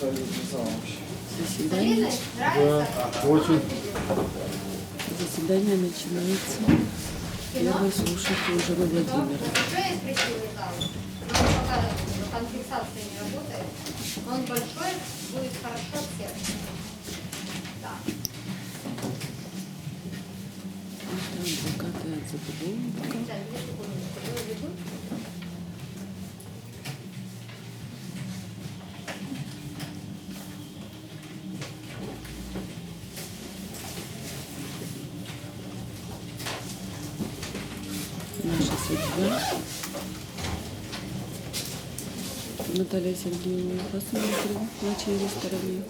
сразу писал вообще. Заседание. Да, очень. Заседание начинается. Первый слушаю уже во Владимира. Он большой, будет хорошо всем. Да. Там закатается клубка. Наталья Сергеевна, посмотрим на чьей стороне.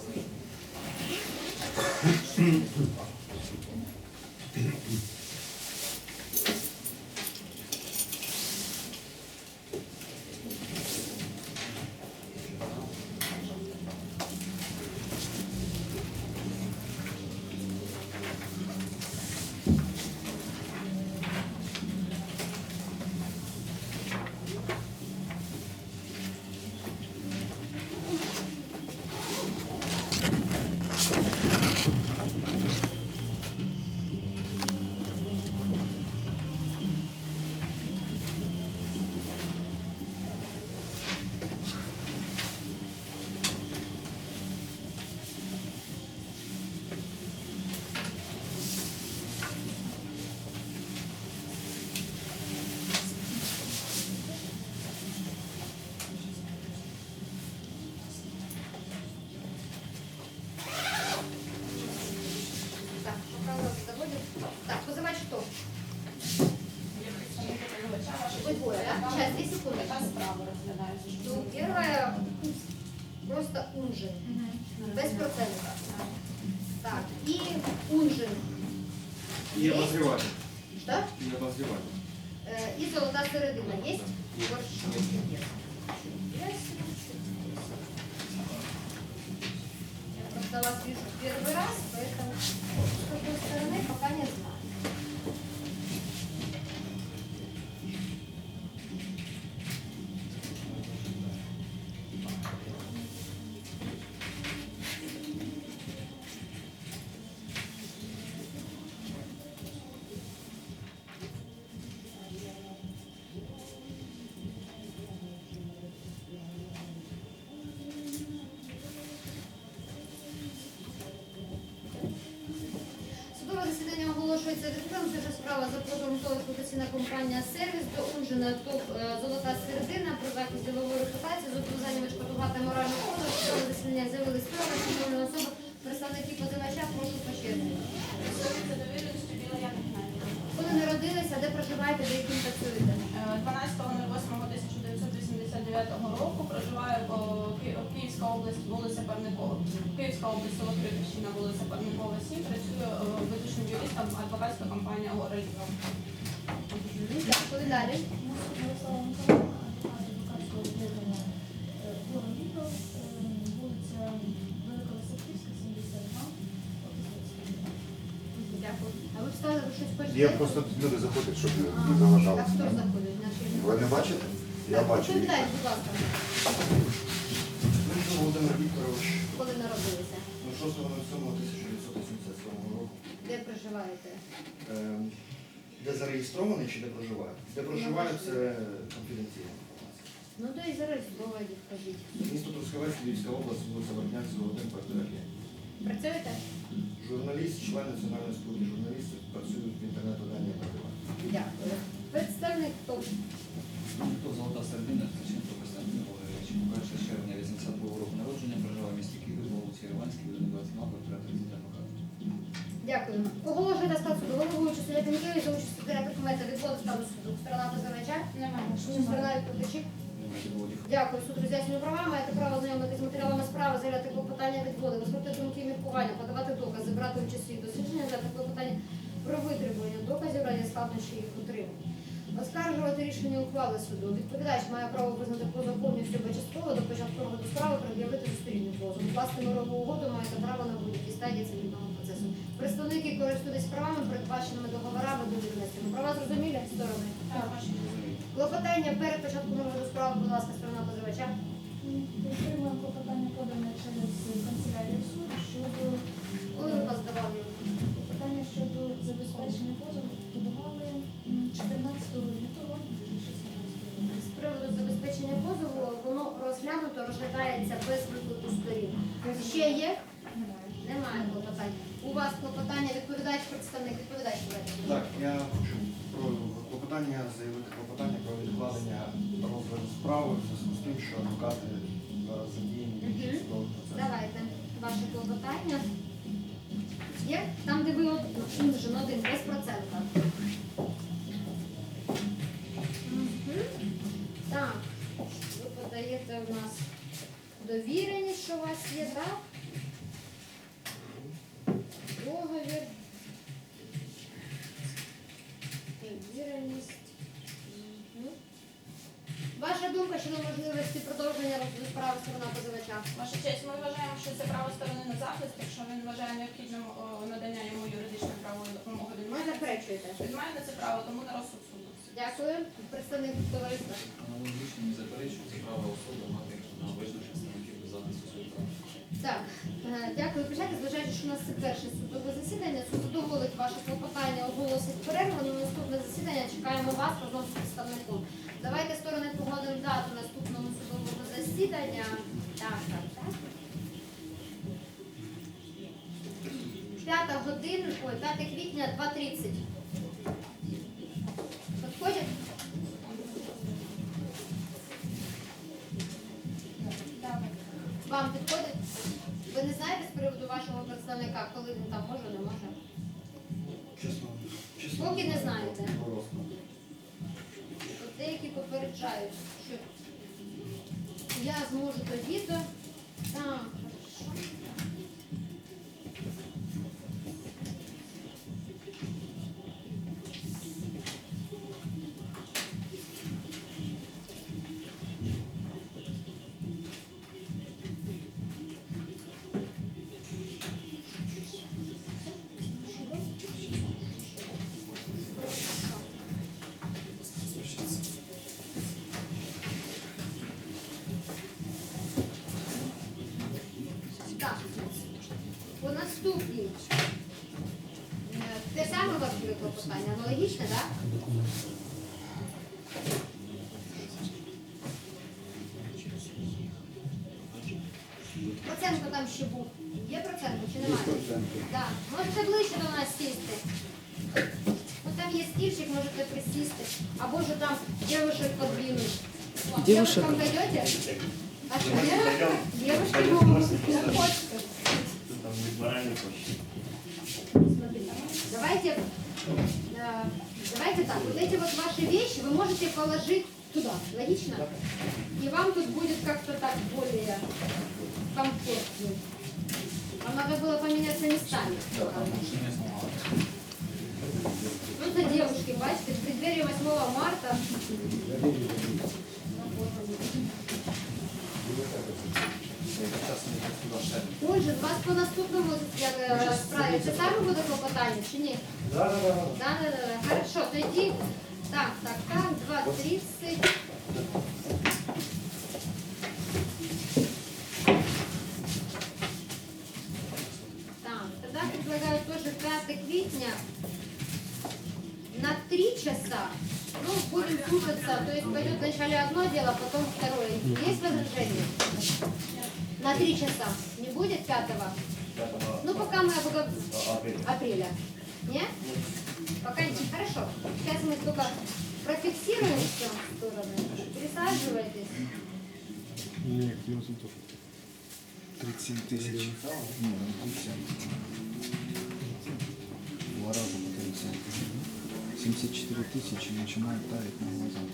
ТОВ компанія «Сервіс» до Унжина ТОВ е, «Золота середина» про захист ділової репутації з зобов'язанням відшкодувати моральну шкоду. Судове засідання з'явились справи, шановні особи, представники позивача, прошу почерпнути. Коли народилися, де проживаєте, де яким працюєте? 12.08.1989 року проживаю о, Київська область, вулиця Парникова. Київська область, село Криківщина, вулиця Парникова, 7. Працюю е, визначним юристом, адвокатська компанія Горельова. Так, Коли далі? Дякую. А ви встали, щось хочете? Є просто люди заходять, щоб не заважали. Так, хто заходить? Ви не бачите? Я бачу. будь ласка, Володимир Вікторович, коли народилися? ну 6.07.1987 року. Де проживаєте? Де зареєстрований чи де проживає? Де проживаю, це конфіденційна інформація. Ну, то і зараз бувають, вкажіть. Місто Трускавець, Львівська область, вулиця 1, квартира 5. Працюєте? Журналіст, член Національної служби журналістів, працюють в інтернет-виданні Дякую. Представник хто? Хто золота середина, Ткаченко Костянтин Володимирович. 1 червня 82 року народження, проживав в місті Київ, вулиці Іванській, 22, квартира 30 адвокат. Дякую. Оголошуєте став суду головуючу суддя Пінкеві за участю секретаря документа відводу стану суду. Сторона позивача? Немає. Сторона відповідачі? Немає доводів. Дякую. Суд роз'яснює права. Маєте право знайомитися з матеріалами справи, заявляти клопотання відводи, висловити думки і міркування, подавати докази, брати участь у дослідження, взяти клопотання про витребування доказів раді складнощі їх утримання. Оскаржувати рішення ухвали суду. Відповідач має право визнати позов повністю або частково до початку розгляду справи пред'явити зустрільну позов. Власне мирову угоду маєте право на будь-якій стадії цивільного. Представники користуються правами, передбаченими договорами довірностями. Права зрозумілі сторони. Клопотання перед початком розгляду справи, будь ласка, сторона позивача. Підтримуємо клопотання подане через канцелярію суду щодо Коли ви вас давали? питання щодо забезпечення позову подавали 14 лютого 2016 З приводу забезпечення позову, воно розглянуто, розглядається без виклику сторін. Ще є? Немає. Немає клопотань. У вас клопотання відповідач, представник відповідач. Так, я хочу про клопотання заявити клопотання про відкладення розгляду справи в зв'язку з тим, що адвокати зараз задіяні. Давайте ваше клопотання. Є? Там, де ви от- нужен один, без процента. Так, ви подаєте у нас довіреність, що у вас є, так? Договір. Довіреність. Ваша думка щодо можливості продовження розгляду справи сторона позивача? Ваша честь, ми вважаємо, що це право сторони на захист, якщо він вважає необхідним о, надання йому юридичної правової допомоги. Він Ви має на це- заперечуєте? він має на це право, тому на розсуд суду. Дякую. Представник товариства. Аналогічно не заперечую, це право особи мати на визначення представників до захисту своїх прав. Так, е, дякую. Присядьте, зважаючи, що у нас це перше судове засідання. Суд задоволить ваше клопотання, оголосить перерву. На наступне засідання чекаємо вас разом з представником. Давайте сторони погодимо дату наступного судового засідання. Так, так, так. П'ята година, ой, 5 квітня, 2.30. буде клопотання, аналогічне, так? Проценко там ще був. Є проценко чи немає? Так. Можете ближче до нас сісти. Ну, там є стільчик, можете присісти. Або ж там девушек подвинуть. Девушек? Девушкам дойдете? логично? И вам тут будет как-то так более комфортно. Вам надо было поменяться местами. Так, там машині сломали. Ну, это девушки, бачите, в преддверии 8 марта. Зараз не сюди ще. Отже, у вас по наступному е, справі це саме буде клопотання чи ні? Да, да, да. Да, да, да. Хорошо, тоді. Так, так, так, 2.30. Так, тогда предлагаю тоже 5 квитня на 3 часа. Ну, будем слушаться, то есть пойдет вначале одно дело, потом второе. Есть возражения? На 3 часа. Не будет 5 Ну, пока мы об- апреля. Нет? Пока нет. Хорошо. Сейчас мы только профиксируем все стороны. Присаживайтесь. Нет, я тут 37 тысяч. Ні, не 37. Два раза по 30. 74 тысячи начинает таять на глазах.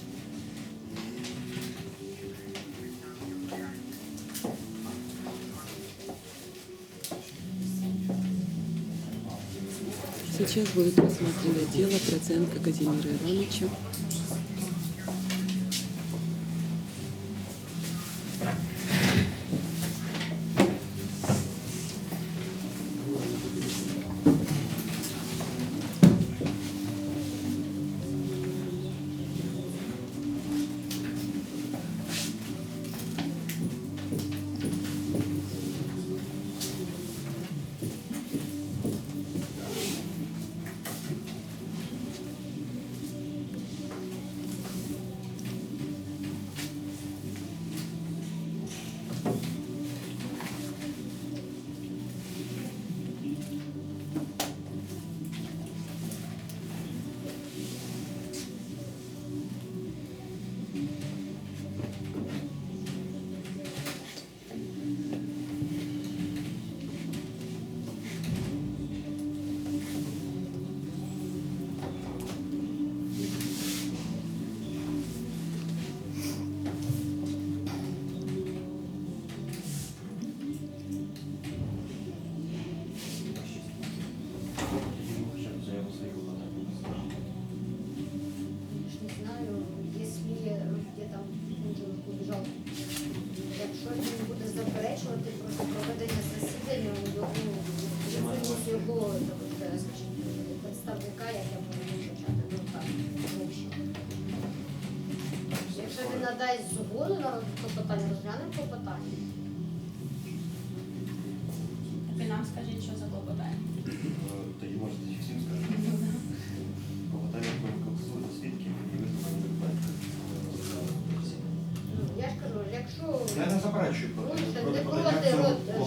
Сейчас будет рассмотрено дело Проценко Казимира Ивановича.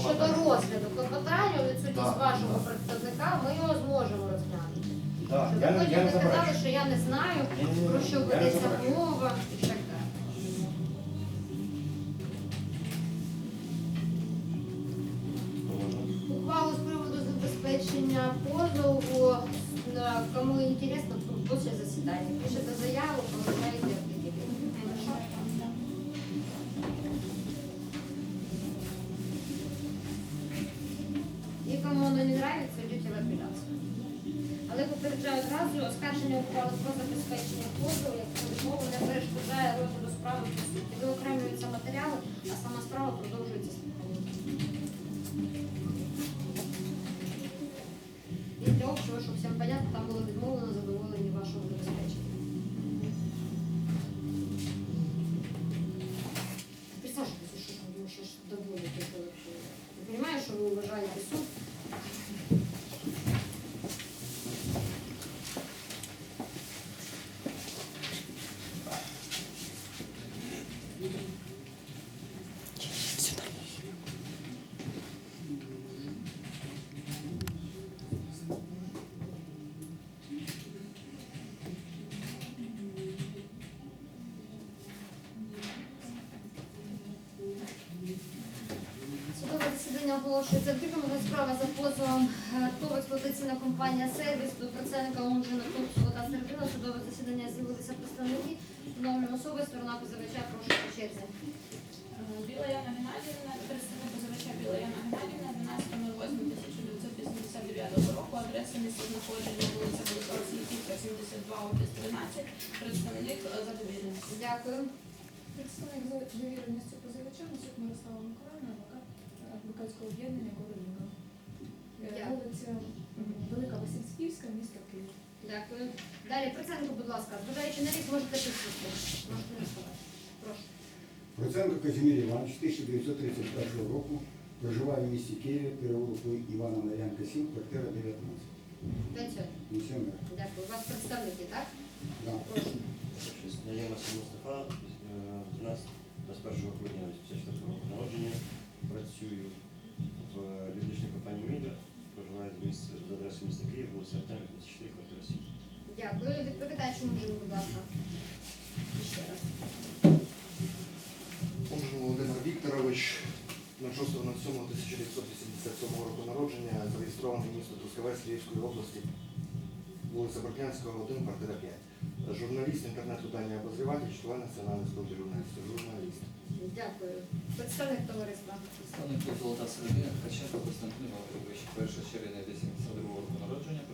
Щодо розгляду клопотання у відсутність Так, вашого так. представника, ми його зможемо розглянути. Так, Щоб я ви не- я не не сказали, заперечую. що я не знаю, Ні-ні-ні, про що я не ведеться заперечую. мова і оголошується відкритим. Розгляд справи за позовом е, ТОВ експлуатаційна компанія «Сервіс» до працівника Лунжина ТОВ «Золота середина». Судове засідання з'явилися представники. Встановлені особи, сторона позивача, прошу по черзі. Е, Біла Яна Геннадіївна, представник позивача Біла Яна Геннадіївна, 12.08.1989 року, адреса місця знаходження вулиця Велика Російська, 72, офіс 13, представник е, задовільності. Дякую. Представник за довіреністю позивача Мирослава Миколаївна, адвокатського об'єднання Короліна. Вулиця Велика Васильськівська, місто Київ. Дякую. Далі, Проценко, будь ласка, зважаючи на рік, можете підсвітити. Можете не вставати. Прошу. Проценко Казимір Іванович 1931 року проживає в місті Києві, переулку Івана Мар'янка 7, квартира 19. Пенсіонер. Дякую. У вас представники, так? Да. Прошу. Наємося Мустафа, е, 12, 21 грудня 84 року народження. Працюю Артемів, 24, квартира 7. Дякую. Відповідач мужин, будь ласка. Ще раз. Омжин Володимир Вікторович, 06.07.1987 року народження, зареєстрований місто Трускавець Львівської області, вулиця Боркнянського, 1, квартира 5. Журналіст, інтернет-видання обозріватель, член Національної служби журналістів, журналіст. Дякую. Представник товариства. Представник «Золота середина» Ткаченко Константин Іванович, 1 червня 1972 року народження,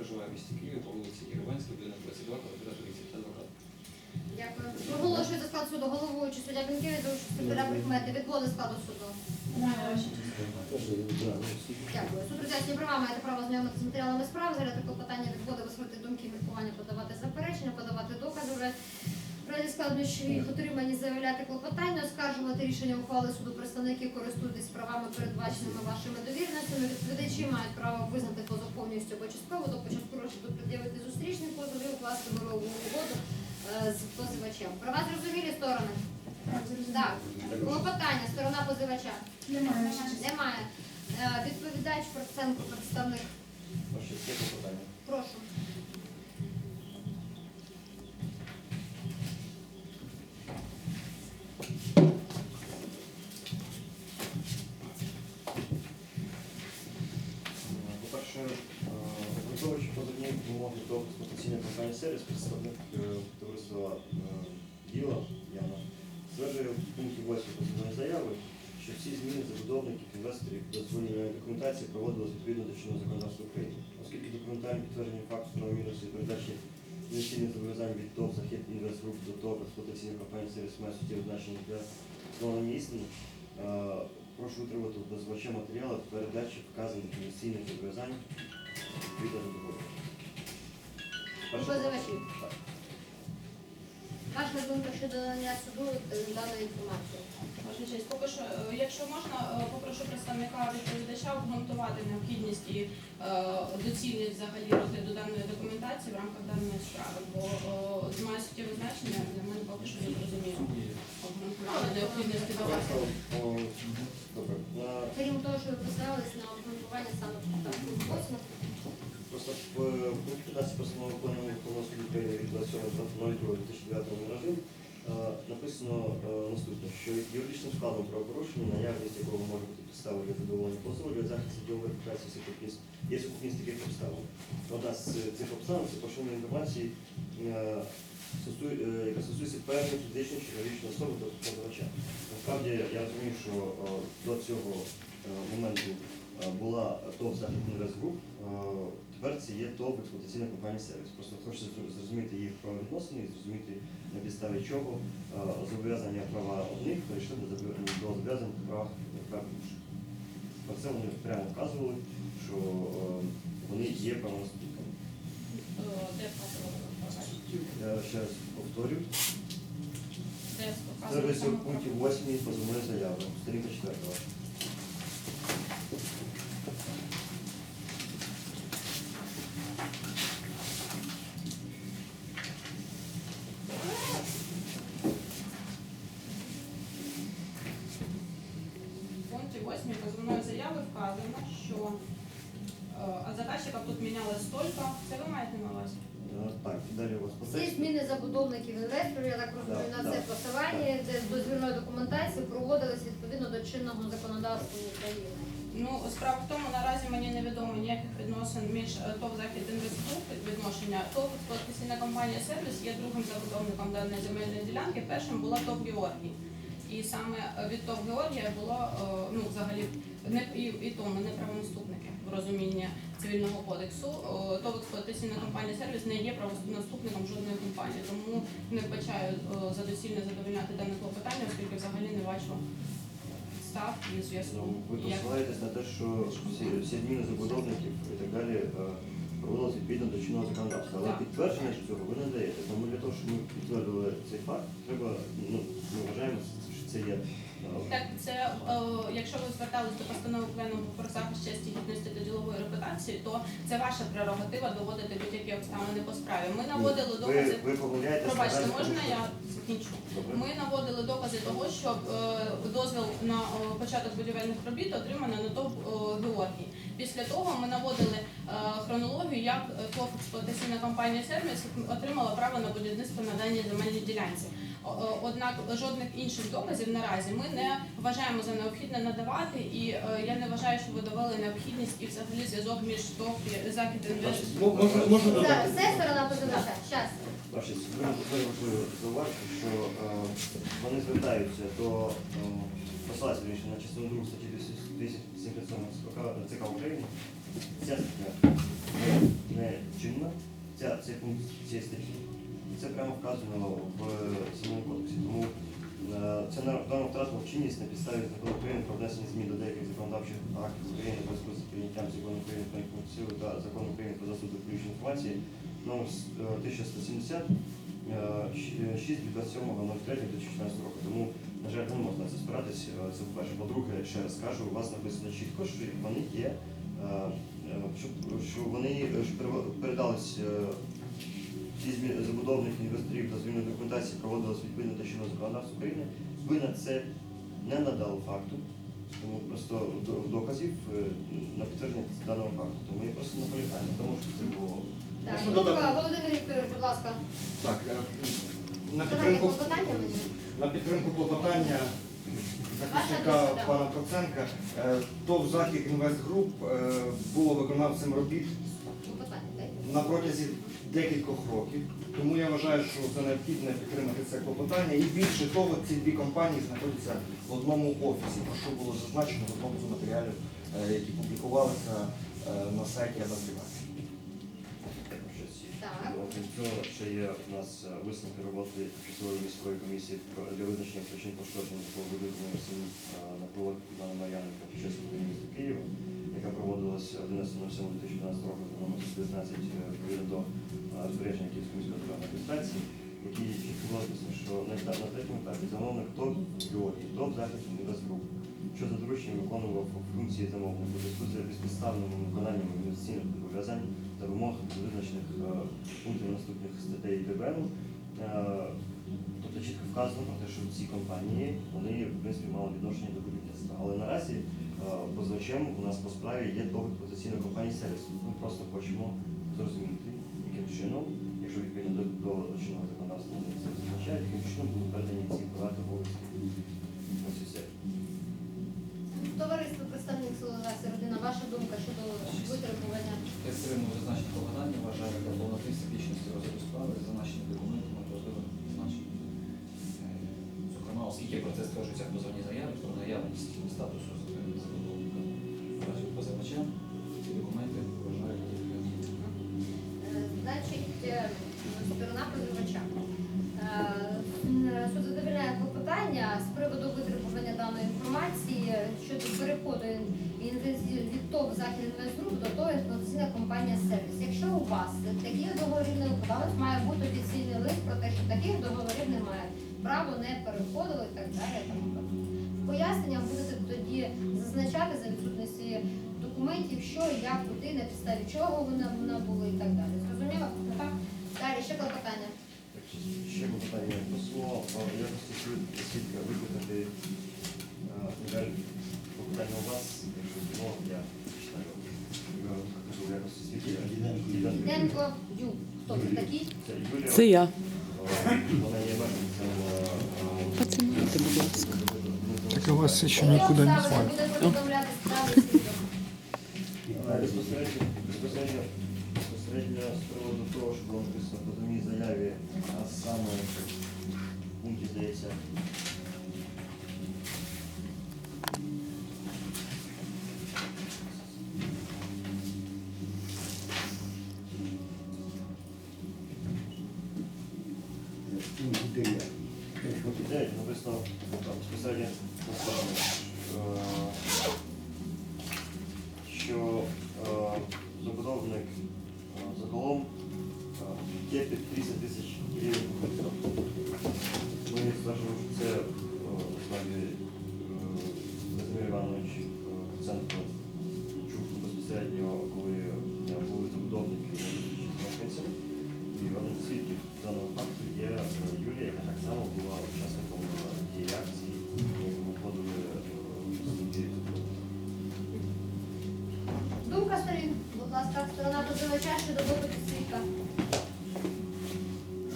проживає в місті Києві по вулиці Єреванській, будинок 22, квартира 30, адвокат. Дякую. Проголошую за склад суду головуючий суддя участю секретаря прикмети. Відводи складу суду. Дякую. Суд роз'яснює права, маєте право знайомитися з матеріалами справи, заряди клопотання, складнощів їх отримані, заявляти клопотання, оскаржувати рішення ухвали суду представники, користуйтесь правами, передбаченими вашими довірностями. Відповідачі мають право визнати позов повністю або частково, до початку розгляду пред'явити зустрічний позов і укласти мирову угоду е, з позивачем. Права зрозумілі сторони? Так. Клопотання, сторона позивача. Немає. Немає. Е, Відповідач Проценко, представник. Прошу. По-перше, враховуючи позовні вимоги до компанії сервіс, представник е, товариства е, Діла Яна стверджує в пункті 8 позовної заяви, що всі зміни забудовників, інвесторів до звольнення документації проводились відповідно до чинного законодавства України. Оскільки документальне підтвердження факту правомірності передачі інвестиційних зобов'язань від ТОВ Захід Інвестгруп до ТОВ експлуатаційної компанії сервіс має суттєве значення для встановлення істини. Е, Прошу утримати у позивача матеріали передачі вказаних інвестиційних зобов'язань відповідно до Ваша думка щодо надання суду е, даної інформації? Ваша честь, поки що, е, якщо можна, е, попрошу представника відповідача обґрунтувати необхідність і доцільність взагалі розгляду даної документації в рамках даної справи, бо має суттєве значення для мене поки що не зрозуміло. Обґрунтування необхідності давати. Добре. Крім того, що ви поставились на обґрунтування саме там пункт 8, Просто в е, пункті 15 постанови виконання Верховного суду від 27.02.2009 номер 1 е, написано е, наступне, що юридичним складом правопорушення, наявність якого може бути підставою для задоволення позову для захисту ділової репутації сукупність, є сукупність таких обставин. Одна з цих обставин це поширення інформації, е, яка стосується певної фізичної чи юридичної особи, тобто позивача. Насправді я розумію, що до цього моменту була ТОВ Захід Інвест Груп, е, тепер це є ТОВ експлуатаційна компанія сервіс. Просто хочеться зрозуміти їх правовідносини і зрозуміти на підставі чого е, зобов'язання права одних перейшли до зобов'я- до зобов'язань прав інших. Про це вони прямо вказували, що е, вони є правонаступниками. Е, ще раз повторю. Це вказували в саме пункті 8 позовної заяви, сторінка 4. В пункті 8 позовної заяви вказано, що е, а заказчика тут мінялось столько. Це ви маєте на увазі? Е, Так, далі у вас по всі тексту. зміни забудовників інвесторів, я так розумію, Да, на да. це посилання, де з дозвільної документації проводились чинного законодавства України. Ну, справа в тому, наразі мені невідомо ніяких відносин між е, ТОВ Захід Інвестгруп відношення. ТОВ експлуатаційна компанія сервіс є другим забудовником даної земельної ділянки. Першим була ТОВ Георгій. І саме е, від ТОВ Георгія було е, ну взагалі не і, і то ми не правонаступники в розумінні цивільного кодексу. ТОВ експлуатаційна компанія сервіс не є правонаступником жодної компанії, тому не вбачаю за доцільне задовольняти дане клопотання, оскільки взагалі не бачу підстав і зв'язку. Ну, ви Як- посилаєтесь на те, що всі, зміни забудовників і так далі е, проводилися відповідно до чинного законодавства. Але підтвердження ж цього ви не даєте. Тому для того, щоб ми підтвердили цей факт, треба, ну, ми вважаємо, що це є. Е, Так, це е, якщо ви звертались до постанови пленуму про захист честі гідності та ділової репутації, то це ваша прерогатива доводити будь-які обставини по справі. Ми наводили докази. ви помиляєтесь. Пробачте, можна я закінчу? Добре. Ми наводили докази того, що е, дозвіл на е, початок будівельних робіт отримано на ТОВ е, Георгій. Після того ми наводили е, хронологію, як е, ТОВ експлуатаційна компанія Сервіс отримала право на будівництво на даній земельній ділянці. Однак жодних інших доказів наразі ми не вважаємо за необхідне надавати, і е, я не вважаю, що ви довели необхідність і взагалі зв'язок між ТОВ і Захід Можна, можна Зараз, це сторона позивача. Щас. Ваші важливо зауважити, що е, вони звертаються до е, на частину 2 статті 277 ЦК ЦК України. Ця стаття не, не чинна, ця, цей пункт цієї статті. Це прямо вказано в самому кодексі. Тому е, це на даному втратило чинність на підставі закону України про внесення змін до деяких законодавчих актів України в зв'язку з прийняттям закону України про інформацію та закону України про доступ до публічної інформації номер е, 1170 е, 6 від 27.03.2014 року. Тому, на жаль, не можна це спиратись. Е, Це по-перше. По-друге, ще раз кажу, у вас написано чітко, що вони є, е, е, що, вони е, передались зміни забудовних інвесторів та зміни документації проводилось відповідно до чинного законодавства України. Ви на це не надали факту. Тому просто доказів е, на підтвердження даного факту. Тому я просто наполягаю, на тому що це було Так, Можна додати? Володимир Вікторович, будь ласка. Так, е, на підтримку, на підтримку клопотання захисника Ваша пана Проценка, е, ТОВ Захід Інвестгруп е, було виконавцем робіт дайте. на протязі декількох років. Тому я вважаю, що це необхідно підтримати це клопотання. І більше того, ці дві компанії знаходяться в одному офісі, про що було зазначено в одному з матеріалів, е, які публікувалися е, на сайті Абазріваці. Окрім цього, ще є у нас е, висновки роботи тимчасової міської комісії для визначення причин пошкоджень житлового будинку номер 7 на Івана Мар'яненка під час міста Києва, яка проводилась 11.07.2012 року за номер 19 е, відповідно до е, розпорядження Київської міської державної адміністрації. було написано, що на, третьому етапі замовник ТОВ Георгій, ТОВ Захід Інвестгруп, що за дорученням виконував функції замовника у зв'язку з безпідставним виконанням інвестиційних зобов'язань та вимог визначених е, пунктів наступних статей ДБН. Е, Тобто чітко вказано про те, що ці компанії вони в принципі мали відношення до будівництва. Але наразі позивачем у нас по справі є довід потенційної компанії сервіс. Ми просто хочемо зрозуміти, яким чином, якщо відповідно до, до чинного законодавства це визначають, яким чином будуть передані ці права та обов'язки. Товариство представник Солода Середина, ваша думка щодо витребування? Підтримую зазначені покладання, вважаю для повноти всебічності розгляду справи, зазначені документами важливо зазначені. Е, Зокрема, оскільки про це стверджується в позовній заяві про наявність статусу таких договорів немає. Право не переходило і так далі. В поясненнях будете тоді зазначати за відсутності документів, що, як, куди, на підставі чого вони, вони були і так далі. Зрозуміло? Так. Далі, ще клопотання. Ще було питання просимо в якості свід- свідка викликати медаль у вас, якщо ну, я читаю. Діденко. Діденко Хто це такий? Це Юлія. Потримайте, будь ласка. Так у вас ще нікуди не звали. Безпосередньо, з приводу того, що було написано в позовній заяві, а саме в пункті, здається, ласка, сторона позивача щодо допиту свідка.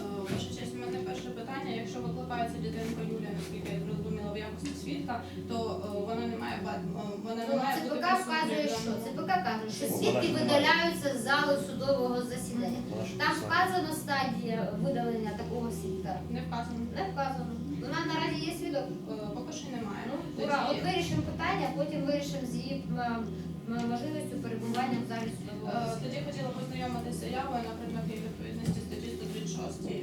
Е, Ваша честь, у мене перше питання. Якщо викликається Діденко Юлія, наскільки я зрозуміла, в якості свідка, то е, вона не має ба- е, вона не Ну, має бути ЦПК вказує, що ЦПК каже, що свідки видаляються з залу судового засідання. Там вказано стадія видалення такого свідка. Не вказано. Не вказано. Вона наразі є свідок. Е, Поки що немає. Ну, ура, от вирішимо питання, потім вирішимо з її м, м, можливістю перебування в залі засідання. Тоді хотіла познайомитися заявою на предмет її відповідності статті 136 е,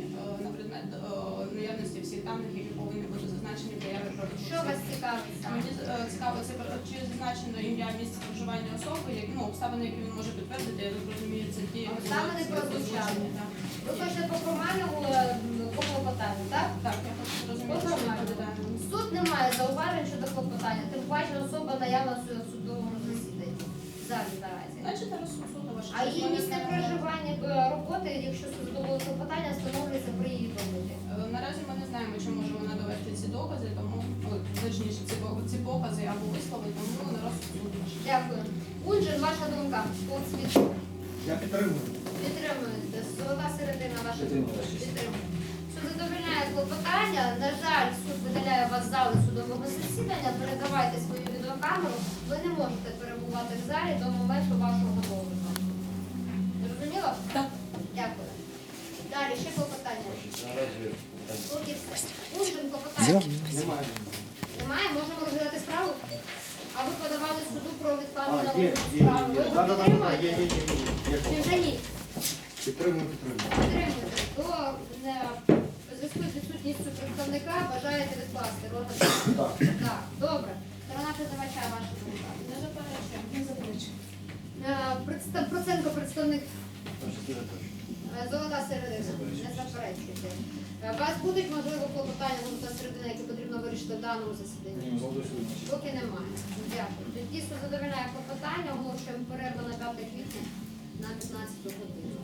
на предмет е, наявності всіх даних, які повинні бути зазначені в заяві про Що вас цікавить? Мені е, цікаво, це про- чи зазначено ім'я місце проживання особи, як ну обставини, які він може підтвердити, я так розумію, це ті Обставини були прозвучали. так. Ви хочете по формальному е, по клопотанню, так? Так, я хочу зрозуміти, відповідає. Суд не має зауважень щодо клопотання, тим паче особа наявна в судовому засіданні. В залі наразі. Значить, зараз суду ваше. А її місце проживання е, роботи, якщо судове клопотання встановлюється при її допиті. Е, Наразі ми не знаємо, чи може вона довести ці докази, тому ну, точніше ці, по- ці покази або вислови, тому на розсуд суду. Дякую. Унжин, ваша думка по світу. Я підтримую. Підтримуєте. Золота середина ваша думка. ваша Суд задовольняє клопотання. На жаль, суд видаляє вас з зали судового засідання. Передавайте свою відеокамеру. Ви не можете перебувати в залі до моменту вашого допиту. Зрозуміло? Так. Дякую. Далі ще клопотання. Поки все. Унжин клопотання. Немає. Немає, можемо розглядати справу. А ви подавали суду про А, відкладену є, є, є, справу. Ви да, підтримуєте? Чи вже ні? Підтримую, підтримую. Підтримуєте. То е, у зв'язку з відсутністю представника бажаєте відкласти розгляд? Так, добре. Сторона позивача ваша думка. Не заперечуємо. Не заперечую. Е, Представ... Проценко представник там частина точно. е, Золота середина. Не заперечуйте. Е, У вас будуть можливо клопотання та середини, які потрібно вирішити в даному засіданні? Ні. Поки немає. Дякую. Тоді суд задовольняє клопотання, оголошуємо перерву на 5 квітня на 15 годину.